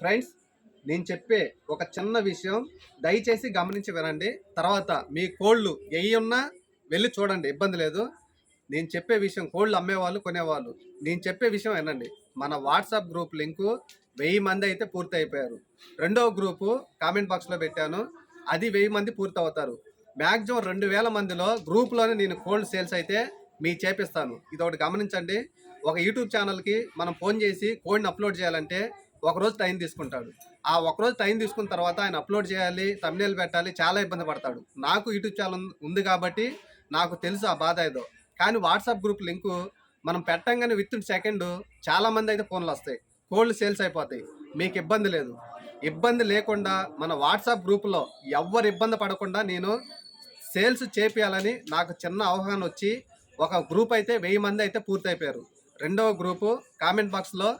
Friends నేను చెప్పే ఒక చిన్న విషయం దయచేసి గమనించి వినండి. తర్వాత మీ కోళ్ళు ఎయ్యి ఉన్నా వెళ్ళి చూడండి ఇబ్బంది లేదు. నేను చెప్పే విషయం కోళ్ళు అమ్మేవాళ్ళు కొనేవాళ్ళు. నేను చెప్పే విషయం వినండి. మన వాట్సాప్ గ్రూప్ లింకు వెయ్యి మంది అయితే పూర్తి అయిపోయారు రెండవ గ్రూపు కామెంట్ బాక్స్లో పెట్టాను. అది వెయ్యి మంది పూర్తి అవుతారు మ్యాక్సిమం రెండు వేల మందిలో గ్రూప్లోనే నేను కోల్డ్ సేల్స్ అయితే మీ చేపిస్తాను. ఇది ఒకటి గమనించండి. ఒక యూట్యూబ్ ఛానల్కి మనం ఫోన్ చేసి కోడ్ని అప్లోడ్ చేయాలంటే ఒక రోజు టైం తీసుకుంటాడు. ఆ ఒక రోజు టైం తీసుకున్న తర్వాత ఆయన అప్లోడ్ చేయాలి తమిళ పెట్టాలి చాలా ఇబ్బంది పడతాడు. నాకు యూట్యూబ్ ఛానల్ ఉంది కాబట్టి నాకు తెలుసు ఆ బాధ ఏదో. కానీ వాట్సాప్ గ్రూప్ లింకు మనం పెట్టంగానే విత్ ఇన్ సెకండ్ చాలా మంది అయితే ఫోన్లు వస్తాయి. కోల్డ్ సేల్స్ అయిపోతాయి. మీకు ఇబ్బంది లేదు. ఇబ్బంది లేకుండా మన వాట్సాప్ గ్రూపులో ఎవ్వరు ఇబ్బంది పడకుండా నేను సేల్స్ చేపియాలని నాకు చిన్న అవగాహన వచ్చి ఒక గ్రూప్ అయితే వెయ్యి మంది అయితే పూర్తయిపోయారు. రెండవ గ్రూపు కామెంట్ బాక్స్లో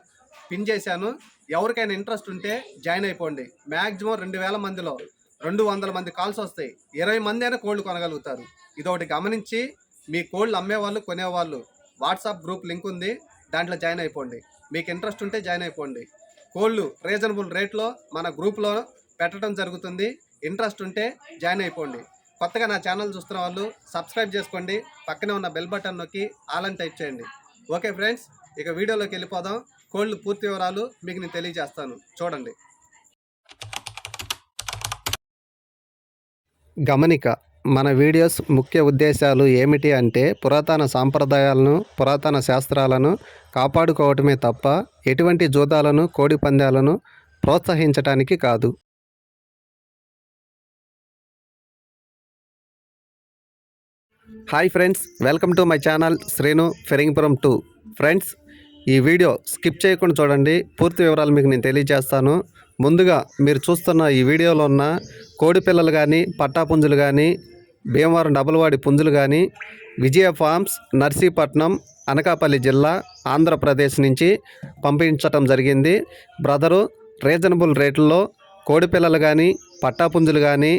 పిన్ చేశాను. ఎవరికైనా ఇంట్రెస్ట్ ఉంటే జాయిన్ అయిపోండి. మ్యాక్సిమం రెండు వేల మందిలో రెండు వందల మంది కాల్స్ వస్తాయి. ఇరవై మంది అయినా కోళ్ళు కొనగలుగుతారు. ఇది ఒకటి గమనించి మీ కోళ్ళు అమ్మేవాళ్ళు కొనేవాళ్ళు వాట్సాప్ గ్రూప్ లింక్ ఉంది. దాంట్లో జాయిన్ అయిపోండి. మీకు ఇంట్రెస్ట్ ఉంటే జాయిన్ అయిపోండి. కోళ్ళు రీజనబుల్ రేట్లో మన గ్రూప్లో పెట్టడం జరుగుతుంది. ఇంట్రెస్ట్ ఉంటే జాయిన్ అయిపోండి. కొత్తగా నా ఛానల్ చూస్తున్న వాళ్ళు సబ్స్క్రైబ్ చేసుకోండి. పక్కనే ఉన్న బెల్ బటన్ నొక్కి ఆల్ అని టైప్ చేయండి. ఓకే ఫ్రెండ్స్ ఇక వీడియోలోకి వెళ్ళిపోదాం. కోళ్ళు పూర్తి వివరాలు మీకు నేను తెలియజేస్తాను. చూడండి. గమనిక మన వీడియోస్ ముఖ్య ఉద్దేశాలు ఏమిటి అంటే పురాతన సాంప్రదాయాలను పురాతన శాస్త్రాలను కాపాడుకోవటమే తప్ప ఎటువంటి జూదాలను కోడి పందాలను ప్రోత్సహించటానికి కాదు. Hi friends welcome to my channel Srinu Firingapuram to friends ఈ వీడియో స్కిప్ చేయకుండా చూడండి. పూర్తి వివరాలు మీకు నేను తెలియజేస్తాను. ముందుగా మీరు చూస్తున్న ఈ వీడియోలో ఉన్న కోడి పిల్లలు కానీ పట్టాపుంజులు కానీ భీమవరం డబుల్వాడి పుంజులు కానీ విజయ ఫార్మ్స్ నర్సీపట్నం అనకాపల్లి జిల్లా ఆంధ్రప్రదేశ్ నుంచి పంపించటం జరిగింది. బ్రదరు రీజనబుల్ రేట్లో కోడి పిల్లలు కానీ పట్టాపుంజులు కానీ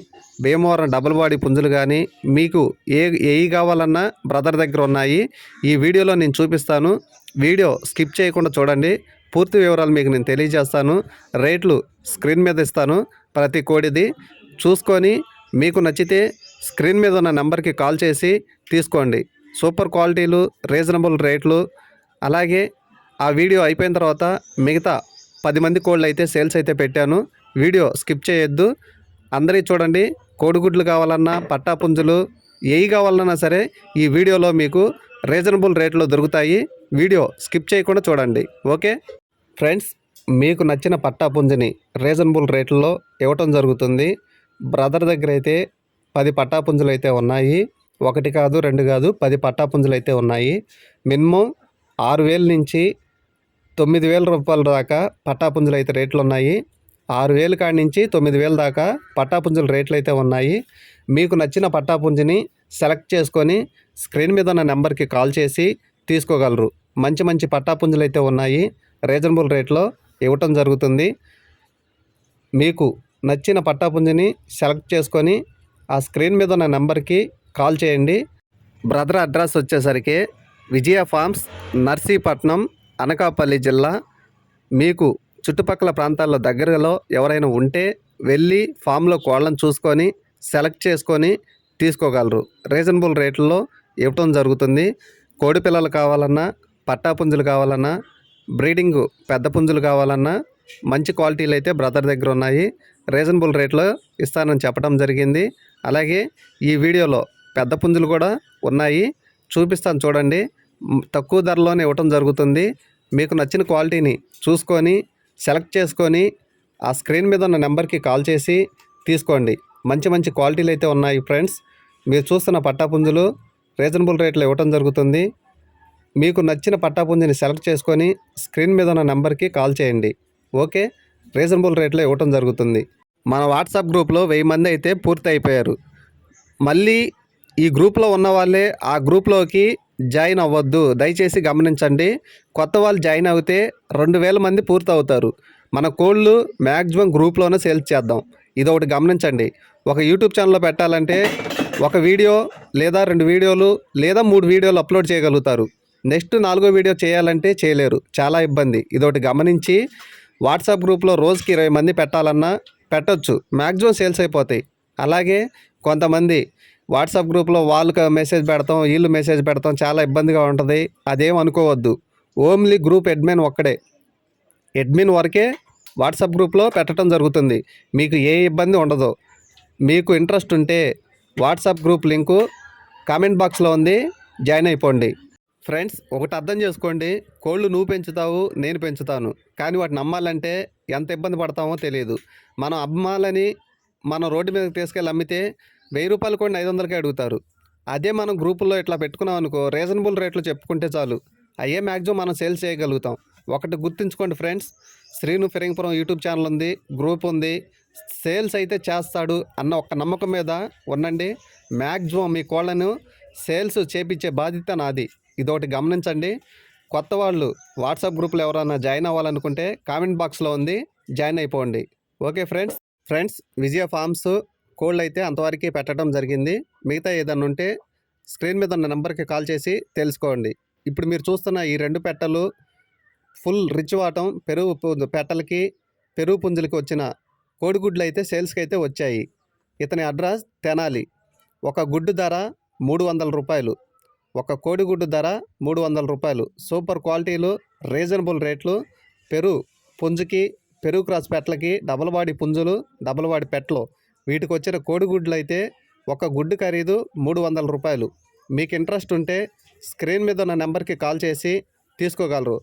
భీమవరం డబుల్ బాడీ పుంజులు కానీ మీకు ఏ ఏవి కావాలన్నా బ్రదర్ దగ్గర ఉన్నాయి. ఈ వీడియోలో నేను చూపిస్తాను. వీడియో స్కిప్ చేయకుండా చూడండి. పూర్తి వివరాలు మీకు నేను తెలియజేస్తాను. రేట్లు స్క్రీన్ మీద ఇస్తాను ప్రతి కోడిది. చూసుకొని మీకు నచ్చితే స్క్రీన్ మీద ఉన్న నెంబర్కి కాల్ చేసి తీసుకోండి. సూపర్ క్వాలిటీలు రీజనబుల్ రేట్లు. అలాగే ఆ వీడియో అయిపోయిన తర్వాత మిగతా పది మంది కోళ్ళు అయితే సేల్స్ అయితే పెట్టాను. వీడియో స్కిప్ చేయొద్దు. అందరికీ చూడండి కోడిగుడ్లు కావాలన్నా పట్టాపుంజులు ఏవి కావాలన్నా సరే ఈ వీడియోలో మీకు రీజనబుల్ రేట్లో దొరుకుతాయి. వీడియో స్కిప్ చేయకుండా చూడండి. ఓకే? ఫ్రెండ్స్ మీకు నచ్చిన పట్టాపుంజిని రీజనబుల్ రేట్లో ఇవ్వటం జరుగుతుంది. బ్రదర్ దగ్గర అయితే పది పట్టాపుంజులు అయితే ఉన్నాయి. ఒకటి కాదు రెండు కాదు పది పట్టాపుంజులు అయితే ఉన్నాయి. మినిమం ఆరు వేల నుంచి తొమ్మిది వేల రూపాయల దాకా పట్టాపుంజులు అయితే రేట్లు ఉన్నాయి. ఆరు వేలు కాడి నుంచి తొమ్మిది వేల దాకా పట్టాపుంజుల రేట్లు అయితే ఉన్నాయి. మీకు నచ్చిన పట్టాపుంజిని సెలెక్ట్ చేసుకొని స్క్రీన్ మీద ఉన్న నెంబర్కి కాల్ చేసి తీసుకోగలరు. మంచి మంచి పట్టాపుంజులు అయితే ఉన్నాయి. రీజనబుల్ రేట్లో ఇవ్వటం జరుగుతుంది. మీకు నచ్చిన పట్టాపుంజిని సెలెక్ట్ చేసుకొని ఆ స్క్రీన్ మీద ఉన్న నెంబర్కి కాల్ చేయండి. బ్రదర్ అడ్రస్ వచ్చేసరికి విజయ ఫార్మ్స్ నర్సీపట్నం అనకాపల్లి జిల్లా. మీకు చుట్టుపక్కల ప్రాంతాల్లో దగ్గరలో ఎవరైనా ఉంటే వెళ్ళి ఫామ్లో కోళ్ళను చూసుకొని సెలెక్ట్ చేసుకొని తీసుకోగలరు. రీజనబుల్ రేట్లలో ఇవ్వటం జరుగుతుంది. కోడి పిల్లలు కావాలన్నా పట్టా పుంజులు కావాలన్నా బ్రీడింగ్ పెద్ద పుంజులు కావాలన్నా మంచి క్వాలిటీలు అయితే బ్రదర్ దగ్గర ఉన్నాయి. రీజనబుల్ రేట్లో ఇస్తానని చెప్పడం జరిగింది. అలాగే ఈ వీడియోలో పెద్ద పుంజులు కూడా ఉన్నాయి. చూపిస్తాను చూడండి. తక్కువ ధరలోనే ఇవ్వటం జరుగుతుంది. మీకు నచ్చిన క్వాలిటీని చూసుకొని సెలెక్ట్ చేసుకొని ఆ స్క్రీన్ మీద ఉన్న నెంబర్కి కాల్ చేసి తీసుకోండి. మంచి మంచి క్వాలిటీలు అయితే ఉన్నాయి ఫ్రెండ్స్. మీరు చూస్తున్న పట్టాపుంజులు రీజనబుల్ రేట్లో ఇవ్వటం జరుగుతుంది. మీకు నచ్చిన పట్టాపుంజిని సెలెక్ట్ చేసుకొని స్క్రీన్ మీద ఉన్న నెంబర్కి కాల్ చేయండి. ఓకే? రీజనబుల్ రేట్లో ఇవ్వటం జరుగుతుంది. మన వాట్సాప్ గ్రూప్లో వెయ్యి మంది అయితే పూర్తి అయిపోయారు మళ్ళీ ఈ గ్రూప్లో ఉన్న వాళ్ళే ఆ గ్రూప్లోకి జాయిన్ అవ్వద్దు. దయచేసి గమనించండి. కొత్త వాళ్ళు జాయిన్ అవుతే రెండు వేల మంది పూర్తి అవుతారు మన కోళ్ళు మ్యాక్సిమం గ్రూప్లోనే సేల్స్ చేద్దాం. ఇది ఒకటి గమనించండి. ఒక యూట్యూబ్ ఛానల్లో పెట్టాలంటే ఒక వీడియో లేదా రెండు వీడియోలు లేదా మూడు వీడియోలు అప్లోడ్ చేయగలుగుతారు. నెక్స్ట్ నాలుగో వీడియో చేయాలంటే చేయలేరు. చాలా ఇబ్బంది. ఇదొకటి గమనించి వాట్సాప్ గ్రూప్లో రోజుకి ఇరవై మంది పెట్టాలన్నా పెట్టొచ్చు. మ్యాక్సిమం సేల్స్ అయిపోతాయి. అలాగే కొంతమంది వాట్సాప్ గ్రూప్లో వాళ్ళకి మెసేజ్ పెడతాం వీళ్ళు మెసేజ్ పెడతాం చాలా ఇబ్బందిగా ఉంటుంది. అదేం అనుకోవద్దు. ఓన్లీ గ్రూప్ అడ్మిన్ ఒక్కడే. అడ్మిన్ వరకే వాట్సాప్ గ్రూప్లో పెట్టడం జరుగుతుంది. మీకు ఏ ఇబ్బంది ఉండదు. మీకు ఇంట్రెస్ట్ ఉంటే వాట్సాప్ గ్రూప్ లింకు కామెంట్ బాక్స్లో ఉంది. జాయిన్ అయిపోండి. ఫ్రెండ్స్ ఒకటి అర్థం చేసుకోండి. కోళ్ళు నువ్వు పెంచుతావు నేను పెంచుతాను. కానీ వాటిని అమ్మాలంటే ఎంత ఇబ్బంది పడతామో తెలియదు. మనం అమ్మాలని మనం రోడ్డు మీదకి తీసుకెళ్ళి అమ్మితే వెయ్యి రూపాయలు కొన్ని ఐదు వందలకే అడుగుతారు. అదే మనం గ్రూపుల్లో ఇట్లా పెట్టుకున్నాం అనుకో రీజనబుల్ రేట్లు చెప్పుకుంటే చాలు. అయ్యే మ్యాక్సిమం మనం సేల్స్ చేయగలుగుతాం. ఒకటి గుర్తుంచుకోండి friends Srinu Firingapuram YouTube channel ఉంది గ్రూప్ ఉంది. సేల్స్ అయితే చేస్తాడు అన్న ఒక నమ్మకం మీద ఉండండి. మ్యాక్సిమం మీ కోళ్ళను సేల్స్ చేపించే బాధ్యత నాది. ఇదొకటి గమనించండి. కొత్త వాళ్ళు వాట్సాప్ గ్రూప్లో ఎవరైనా జాయిన్ అవ్వాలనుకుంటే కామెంట్ బాక్స్లో ఉంది జాయిన్ అయిపోండి. Okay friends friends Vijaya farms కోళ్ళు అయితే అంతవరకు పెట్టడం జరిగింది. మిగతా ఏదన్నా ఉంటే స్క్రీన్ మీద ఉన్న నెంబర్కి కాల్ చేసి తెలుసుకోండి. ఇప్పుడు మీరు చూస్తున్న ఈ రెండు పెట్టలు ఫుల్ రిచ్ వాటం పెరుగు పెట్టలకి పెరుగు పుంజులకి వచ్చిన కోడిగుడ్లు అయితే సేల్స్కి అయితే వచ్చాయి. ఇతని అడ్రస్ తెనాలి. ఒక గుడ్డు ధర మూడు వందల రూపాయలు. ఒక కోడిగుడ్డు ధర మూడు వందల రూపాయలు. సూపర్ క్వాలిటీలు రీజనబుల్ రేట్లు పెరుగు పుంజుకి పెరుగు క్రాస్ పెట్టలకి డబల్ బాడీ పుంజులు డబల్ బాడీ పెట్టలు. వీటికి వచ్చిన కోడిగుడ్లు అయితే ఒక గుడ్డు ఖరీదు మూడు వందల రూపాయలు. మీకు ఇంట్రెస్ట్ ఉంటే స్క్రీన్ మీద ఉన్న నెంబర్కి కాల్ చేసి తీసుకోగలరు.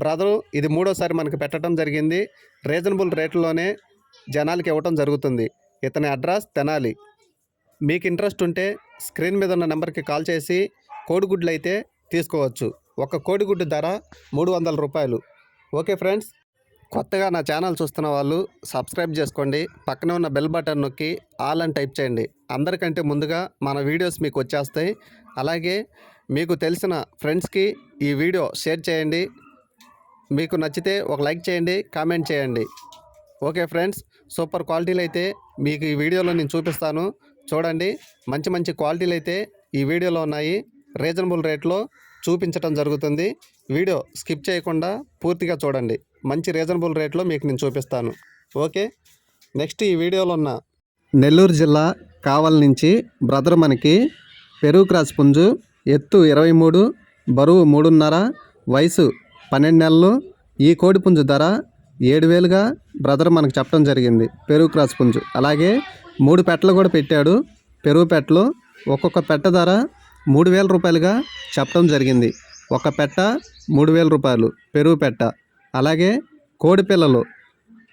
బ్రదరు ఇది మూడోసారి మనకి పెట్టడం జరిగింది. రీజనబుల్ రేట్లోనే జనాలకి ఇవ్వటం జరుగుతుంది. ఇతని అడ్రస్ తెనాలి. మీకు ఇంట్రెస్ట్ ఉంటే స్క్రీన్ మీద ఉన్న నెంబర్కి కాల్ చేసి కోడిగుడ్లు అయితే తీసుకోవచ్చు. ఒక కోడిగుడ్డు ధర మూడు వందల రూపాయలు. ఓకే ఫ్రెండ్స్ కొత్తగా నా ఛానల్ చూస్తున్న వాళ్ళు సబ్స్క్రైబ్ చేసుకోండి. పక్కనే ఉన్న బెల్ బటన్ నొక్కి ఆల్ అని టైప్ చేయండి. అందరికంటే ముందుగా మన వీడియోస్ మీకు వచ్చేస్తాయి. అలాగే మీకు తెలిసిన ఫ్రెండ్స్కి ఈ వీడియో షేర్ చేయండి. మీకు నచ్చితే ఒక లైక్ చేయండి కామెంట్ చేయండి. ఓకే ఫ్రెండ్స్ సూపర్ క్వాలిటీలు అయితే మీకు ఈ వీడియోలో నేను చూపిస్తాను. చూడండి మంచి మంచి క్వాలిటీలు అయితే ఈ వీడియోలో ఉన్నాయి. రీజనబుల్ రేట్లో చూపించడం జరుగుతుంది. వీడియో స్కిప్ చేయకుండా పూర్తిగా చూడండి. మంచి రీజనబుల్ రేట్లో మీకు నేను చూపిస్తాను. ఓకే నెక్స్ట్ ఈ వీడియోలో ఉన్న నెల్లూరు జిల్లా కావల్ నుంచి బ్రదర్ మనకి పెరుగు క్రాస్ పుంజు ఎత్తు ఇరవై మూడు బరువు మూడున్నర వయసు పన్నెండు నెలలు ఈ కోడి పుంజు ధర ఏడు వేలుగా బ్రదర్ మనకు చెప్పడం జరిగింది. పెరుగు క్రాస్ పుంజు. అలాగే మూడు పెట్టలు కూడా పెట్టాడు. పెరుగు పెట్టలు ఒక్కొక్క పెట్ట ధర మూడు వేల రూపాయలుగా చెప్పడం జరిగింది. ఒక పెట్ట మూడు వేల రూపాయలు. పెరుగు పెట్ట అలాగే కోడి పిల్లలు.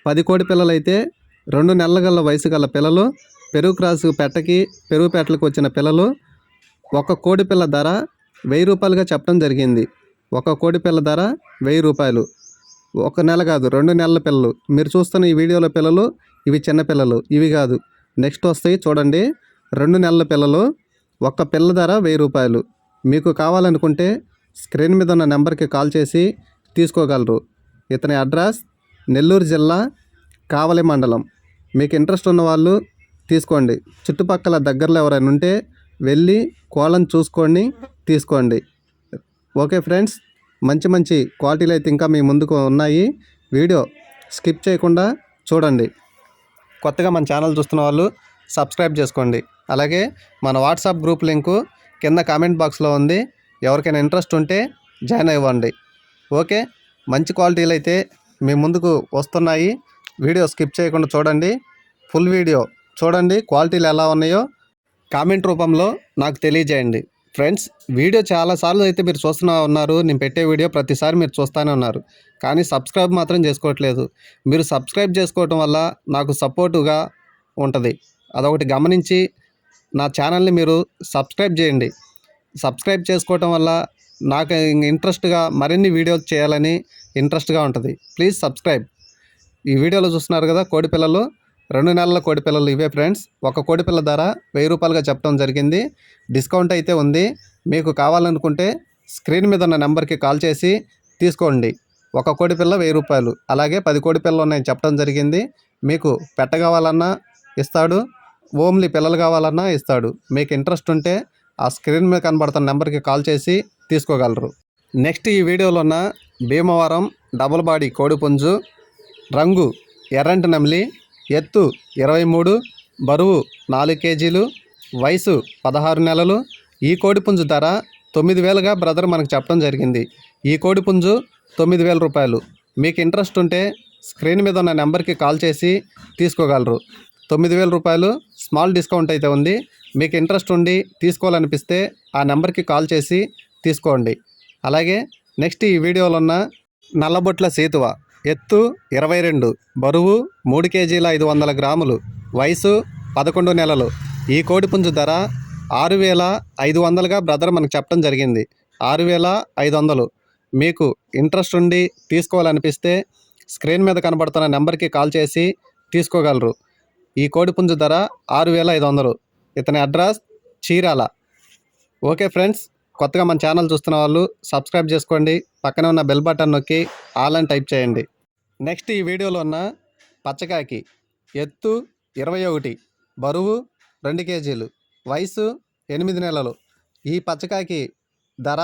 పది కోడి పిల్లలు అయితే రెండు నెలల గల వయసు గల పిల్లలు పెరుగు క్రాస్ పెట్టకి పెరుగు పెట్టలకు వచ్చిన పిల్లలు ఒక కోడి పిల్ల ధర వెయ్యి రూపాయలుగా చెప్పడం జరిగింది. ఒక కోడి పిల్ల ధర వెయ్యి రూపాయలు. ఒక నెల కాదు రెండు నెలల పిల్లలు. మీరు చూస్తున్న ఈ వీడియోలో పిల్లలు ఇవి చిన్న పిల్లలు ఇవి కాదు. నెక్స్ట్ వస్తాయి చూడండి. రెండు నెలల పిల్లలు ఒక్క పిల్ల ధర వెయ్యి రూపాయలు. మీకు కావాలనుకుంటే స్క్రీన్ మీద ఉన్న నెంబర్కి కాల్ చేసి తీసుకోగలరు. ఇతని అడ్రస్ నెల్లూరు జిల్లా కావలి మండలం. మీకు ఇంట్రెస్ట్ ఉన్న వాళ్ళు తీసుకోండి. చుట్టుపక్కల దగ్గరలో ఎవరైనా ఉంటే వెళ్ళి కోళ్ళను చూసుకొని తీసుకోండి. ఓకే ఫ్రెండ్స్ మంచి మంచి క్వాలిటీలు అయితే ఇంకా మీ ముందుకు ఉన్నాయి. వీడియో స్కిప్ చేయకుండా చూడండి. కొత్తగా మన ఛానల్ చూస్తున్న వాళ్ళు సబ్స్క్రైబ్ చేసుకోండి. అలాగే మన వాట్సాప్ గ్రూప్ లింకు కింద కామెంట్ బాక్స్లో ఉంది. ఎవరికైనా ఇంట్రెస్ట్ ఉంటే జాయిన్ అవ్వండి. ఓకే? మంచి క్వాలిటీలు అయితే మీ ముందుకు వస్తున్నాయి. వీడియో స్కిప్ చేయకుండా చూడండి. Full video. చూడండి క్వాలిటీలు ఎలా ఉన్నాయో కామెంట్ రూపంలో నాకు తెలియజేయండి. ఫ్రెండ్స్ వీడియో చాలాసార్లు అయితే మీరు చూస్తూనే ఉన్నారు. నేను పెట్టే వీడియో ప్రతిసారి మీరు చూస్తూనే ఉన్నారు. కానీ సబ్స్క్రైబ్ మాత్రం చేసుకోవట్లేదు. మీరు సబ్స్క్రైబ్ చేసుకోవటం వల్ల నాకు సపోర్టుగా ఉంటుంది. అదొకటి గమనించి నా ఛానల్ని మీరు సబ్స్క్రైబ్ చేయండి. సబ్స్క్రైబ్ చేసుకోవటం వల్ల నాకు ఇంట్రెస్ట్గా మరిన్ని వీడియోలు చేయాలని ఇంట్రెస్ట్గా ఉంటుంది. Please subscribe. ఈ వీడియోలో చూస్తున్నారు కదా కోడి పిల్లలు. రెండు నెలల కోడి పిల్లలు ఇవే ఫ్రెండ్స్. ఒక కోడి పిల్ల ధర వెయ్యి రూపాయలుగా చెప్పడం జరిగింది. డిస్కౌంట్ అయితే ఉంది. మీకు కావాలనుకుంటే స్క్రీన్ మీద ఉన్న నెంబర్కి కాల్ చేసి తీసుకోండి. ఒక కోడి పిల్ల వెయ్యి రూపాయలు. అలాగే పది కోడి పిల్లలు ఉన్నాయని చెప్పడం జరిగింది. మీకు పెట్ట కావాలన్నా ఇస్తాడు. ఓమ్లీ పిల్లలు కావాలన్నా ఇస్తాడు. మీకు ఇంట్రెస్ట్ ఉంటే ఆ స్క్రీన్ మీద కనబడుతున్న నెంబర్కి కాల్ చేసి తీసుకోగలరు. నెక్స్ట్ ఈ వీడియోలో ఉన్న భీమవరం డబుల్ బాడీ కోడిపుంజు రంగు ఎర్రంటి నమిలి ఎత్తు ఇరవై మూడు బరువు నాలుగు కేజీలు వయసు పదహారు నెలలు ఈ కోడిపుంజు ధర తొమ్మిది వేలుగా బ్రదర్ మనకు చెప్పడం జరిగింది. ఈ కోడిపుంజు తొమ్మిది వేల రూపాయలు. మీకు ఇంట్రెస్ట్ ఉంటే స్క్రీన్ మీద ఉన్న నెంబర్కి కాల్ చేసి తీసుకోగలరు. తొమ్మిది వేల రూపాయలు స్మాల్ డిస్కౌంట్ అయితే ఉంది. మీకు ఇంట్రెస్ట్ ఉండి తీసుకోవాలనిపిస్తే ఆ నెంబర్కి కాల్ చేసి తీసుకోండి. అలాగే నెక్స్ట్ ఈ వీడియోలో ఉన్న నల్లబొట్ల సేతువ ఎత్తు ఇరవై రెండు బరువు మూడు కేజీల ఐదు వందల గ్రాములు వయసు పదకొండు నెలలు. ఈ కోడిపుంజు ధర ఆరు వేల ఐదు వందలుగా బ్రదర్ మనకు చెప్పడం జరిగింది. ఆరు వేల ఐదు వందలు. మీకు ఇంట్రెస్ట్ ఉండి తీసుకోవాలనిపిస్తే స్క్రీన్ మీద కనబడుతున్న నెంబర్కి కాల్ చేసి తీసుకోగలరు. ఈ కోడిపుంజు ధర ఆరు వేల ఐదు వందలు. ఇతని అడ్రస్ చీరాల. ఓకే ఫ్రెండ్స్ కొత్తగా మన ఛానల్ చూస్తున్న వాళ్ళు సబ్స్క్రైబ్ చేసుకోండి. పక్కనే ఉన్న బెల్ బటన్ నొక్కి ఆల్ అని టైప్ చేయండి. నెక్స్ట్ ఈ వీడియోలో ఉన్న పచ్చకాకి ఎత్తు ఇరవై ఒకటి బరువు రెండు కేజీలు వయసు ఎనిమిది నెలలు. ఈ పచ్చకాకి ధర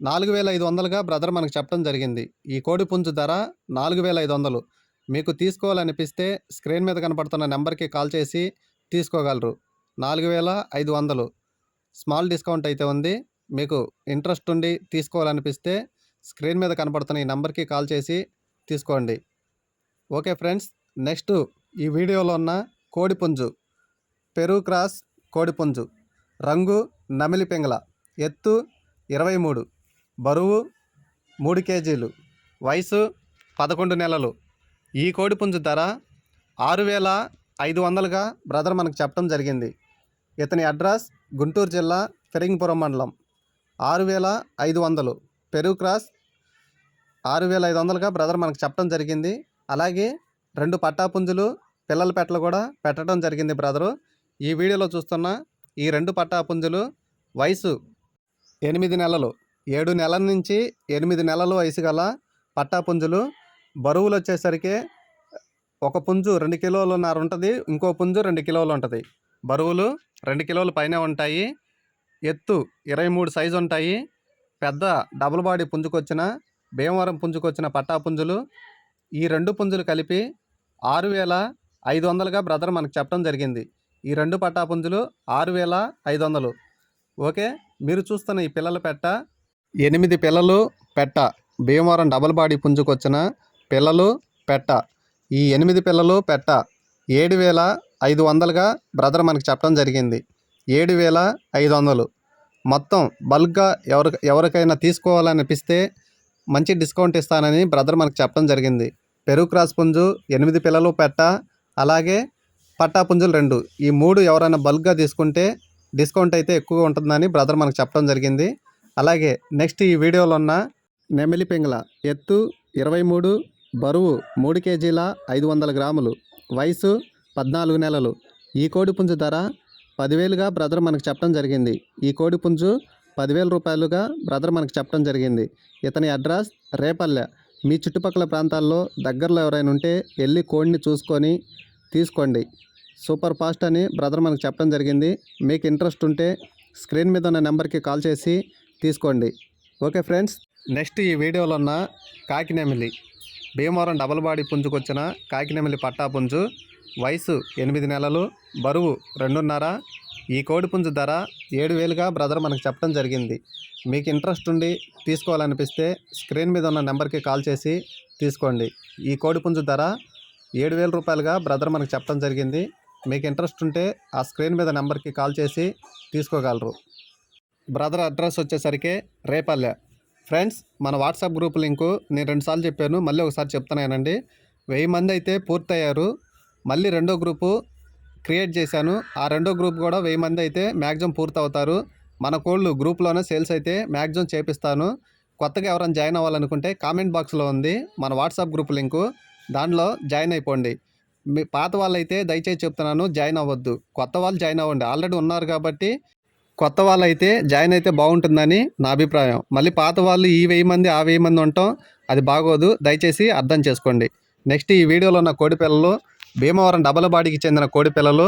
నాలుగు వేల ఐదు వందలుగా బ్రదర్ మనకు చెప్పడం జరిగింది. ఈ కోడి పుంజు ధర నాలుగు వేల ఐదు వందలు. మీకు తీసుకోవాలనిపిస్తే స్క్రీన్ మీద కనపడుతున్న నెంబర్కి కాల్ చేసి తీసుకోగలరు. నాలుగు వేల ఐదు వందలు. స్మాల్ డిస్కౌంట్ అయితే ఉంది. మీకు ఇంట్రెస్ట్ ఉండి తీసుకోవాలనిపిస్తే స్క్రీన్ మీద కనపడుతున్న ఈ నెంబర్కి కాల్ చేసి తీసుకోండి. ఓకే ఫ్రెండ్స్ నెక్స్ట్ ఈ వీడియోలో ఉన్న కోడిపుంజు. పెరు క్రాస్ కోడిపుంజు. రంగు నమిలి పింగళ. ఎత్తు ఇరవై మూడు. బరువు మూడు కేజీలు. వయసు పదకొండు నెలలు. ఈ కోడిపుంజు ధర ఆరు వేల ఐదు వందలుగా బ్రదర్ మనకు చెప్పడం జరిగింది. ఇతని అడ్రస్ గుంటూరు జిల్లా ఫిరింగిపురం మండలం. ఆరు వేల ఐదు వందలు. పెరుగు క్రాస్ ఆరు వేల ఐదు వందలుగా బ్రదర్ మనకు చెప్పడం జరిగింది. అలాగే రెండు పట్టాపుంజులు పిల్లల పెట్టలు కూడా పెట్టడం జరిగింది బ్రదరు. ఈ వీడియోలో చూస్తున్న ఈ రెండు పట్టాపుంజులు వయసు ఎనిమిది నెలలు ఏడు నెలల నుంచి ఎనిమిది నెలలు వయసు గల పట్టాపుంజులు బరువులు వచ్చేసరికి ఒక పుంజు రెండు కిలోలున్నర ఉంటుంది ఇంకో పుంజు రెండు కిలోలు ఉంటుంది. బరువులు రెండు కిలోలు పైనే ఉంటాయి. ఎత్తు ఇరవై మూడు సైజు ఉంటాయి. పెద్ద డబుల్ బాడీ పుంజుకొచ్చిన భీమవరం పుంజుకొచ్చిన పట్టా పుంజులు. ఈ రెండు పుంజులు కలిపి ఆరు వేల ఐదు వందలుగా బ్రదర్ మనకు చెప్పడం జరిగింది. ఈ రెండు పట్టా పుంజులు ఆరు వేల ఐదు వందలు. ఓకే? మీరు చూస్తున్న ఈ పిల్లల పెట్ట ఎనిమిది పిల్లలు పెట్ట భీమవరం డబుల్ బాడీ పుంజుకొచ్చిన పిల్లలు పెట్ట. ఈ ఎనిమిది పిల్లలు పెట్ట ఏడు వేల ఐదు వందలుగా బ్రదర్ మనకు చెప్పడం జరిగింది. ఏడు వేల ఐదు వందలు. మొత్తం బల్క్గా ఎవరి ఎవరికైనా తీసుకోవాలనిపిస్తే మంచి డిస్కౌంట్ ఇస్తానని బ్రదర్ మనకు చెప్పడం జరిగింది. పెరుగు క్రాస్ పుంజు ఎనిమిది పిల్లలు పెట్ట అలాగే పట్టా పుంజులు రెండు. ఈ మూడు ఎవరైనా బల్క్గా తీసుకుంటే డిస్కౌంట్ అయితే ఎక్కువగా ఉంటుందని బ్రదర్ మనకు చెప్పడం జరిగింది. అలాగే నెక్స్ట్ ఈ వీడియోలో ఉన్న నెమిలి పింగళ ఎత్తు ఇరవై మూడు బరువు మూడు కేజీల ఐదు వందల గ్రాములు వయసు పద్నాలుగు నెలలు. ఈ కోడిపుంజు ధర పదివేలుగా బ్రదర్ మనకు చెప్పడం జరిగింది. ఈ కోడి పుంజు పదివేల రూపాయలుగా బ్రదర్ మనకు చెప్పడం జరిగింది. ఇతని అడ్రస్ రేపల్లె. మీ చుట్టుపక్కల ప్రాంతాల్లో దగ్గరలో ఎవరైనా ఉంటే వెళ్ళి కోడిని చూసుకొని తీసుకోండి. సూపర్ ఫాస్ట్ అని బ్రదర్ మనకు చెప్పడం జరిగింది. మీకు ఇంట్రెస్ట్ ఉంటే స్క్రీన్ మీద ఉన్న నెంబర్కి కాల్ చేసి తీసుకోండి. ఓకే ఫ్రెండ్స్ నెక్స్ట్ ఈ వీడియోలో ఉన్న కాకినెమిలి. భీమవరం డబల్ బాడీ పుంజుకొచ్చిన కాకినెమిలి పట్టా పుంజు. వయసు ఎనిమిది నెలలు. బరువు రెండున్నర ఈ కోడి పుంజు ధర ఏడు వేలుగా బ్రదర్ మనకు చెప్పడం జరిగింది. మీకు ఇంట్రెస్ట్ ఉండి తీసుకోవాలనిపిస్తే స్క్రీన్ మీద ఉన్న నెంబర్కి కాల్ చేసి తీసుకోండి. ఈ కోడి పుంజు ధర ఏడు వేల రూపాయలుగా బ్రదర్ మనకు చెప్పడం జరిగింది. మీకు ఇంట్రెస్ట్ ఉంటే ఆ స్క్రీన్ మీద నెంబర్కి కాల్ చేసి తీసుకోగలరు. బ్రదర్ అడ్రస్ వచ్చేసరికి రేపల్లె. ఫ్రెండ్స్ మన వాట్సాప్ గ్రూప్ లింకు నేను రెండుసార్లు చెప్పాను మళ్ళీ ఒకసారి చెప్తున్నానండి. వెయ్యి మంది అయితే పూర్తయ్యారు. మళ్ళీ రెండో గ్రూపు క్రియేట్ చేశాను. ఆ రెండో గ్రూప్ కూడా వెయ్యి మంది అయితే మ్యాక్సిమం పూర్తి అవుతారు మన కోళ్ళు గ్రూప్లోనే సేల్స్ అయితే మ్యాక్సిమం చేపిస్తాను. కొత్తగా ఎవరైనా జాయిన్ అవ్వాలనుకుంటే కామెంట్ బాక్స్లో ఉంది మన వాట్సాప్ గ్రూప్ లింకు. దానిలో జాయిన్ అయిపోండి. మీ పాత వాళ్ళైతే దయచేసి చెప్తున్నాను జాయిన్ అవ్వద్దు. కొత్త వాళ్ళు జాయిన్ అవ్వండి. ఆల్రెడీ ఉన్నారు కాబట్టి కొత్త వాళ్ళైతే జాయిన్ అయితే బాగుంటుందని నా అభిప్రాయం. మళ్ళీ పాత వాళ్ళు ఈ వెయ్యి మంది ఆ వెయ్యి మంది ఉండటం అది బాగోదు. దయచేసి అర్థం చేసుకోండి. నెక్స్ట్ ఈ వీడియోలో ఉన్న కోడి పిల్లలు భీమవరం డబల్ బాడీకి చెందిన కోడి పిల్లలు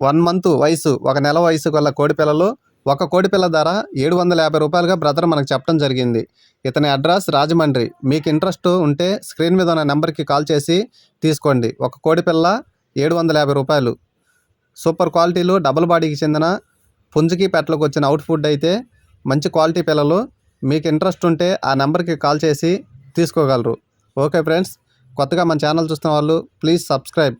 వన్ మంత్ వయసు ఒక నెల వయసు గల కోడి పిల్లలు ఒక కోడి పిల్ల ధర ఏడు వందల యాభై రూపాయలుగా బ్రదర్ మనకు చెప్పడం జరిగింది. ఇతని అడ్రస్ రాజమండ్రి. మీకు ఇంట్రెస్ట్ ఉంటే స్క్రీన్ మీద ఉన్న నెంబర్కి కాల్ చేసి తీసుకోండి. ఒక కోడి పిల్ల ఏడు వందల యాభై రూపాయలు. సూపర్ క్వాలిటీలు డబుల్ బాడీకి చెందిన పుంజుకి పెట్టలకు వచ్చిన అవుట్ ఫుడ్ అయితే మంచి క్వాలిటీ పిల్లలు. మీకు ఇంట్రెస్ట్ ఉంటే ఆ నెంబర్కి కాల్ చేసి తీసుకోగలరు. ఓకే ఫ్రెండ్స్ కొత్తగా మన ఛానల్ చూస్తున్న వాళ్ళు ప్లీజ్ సబ్స్క్రైబ్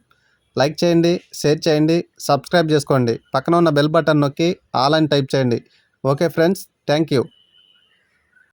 లైక్ చేయండి షేర్ చేయండి సబ్స్క్రైబ్ చేసుకోండి. పక్కన ఉన్న బెల్ బటన్ నొక్కి ఆల్ అని టైప్ చేయండి. Okay friends thank you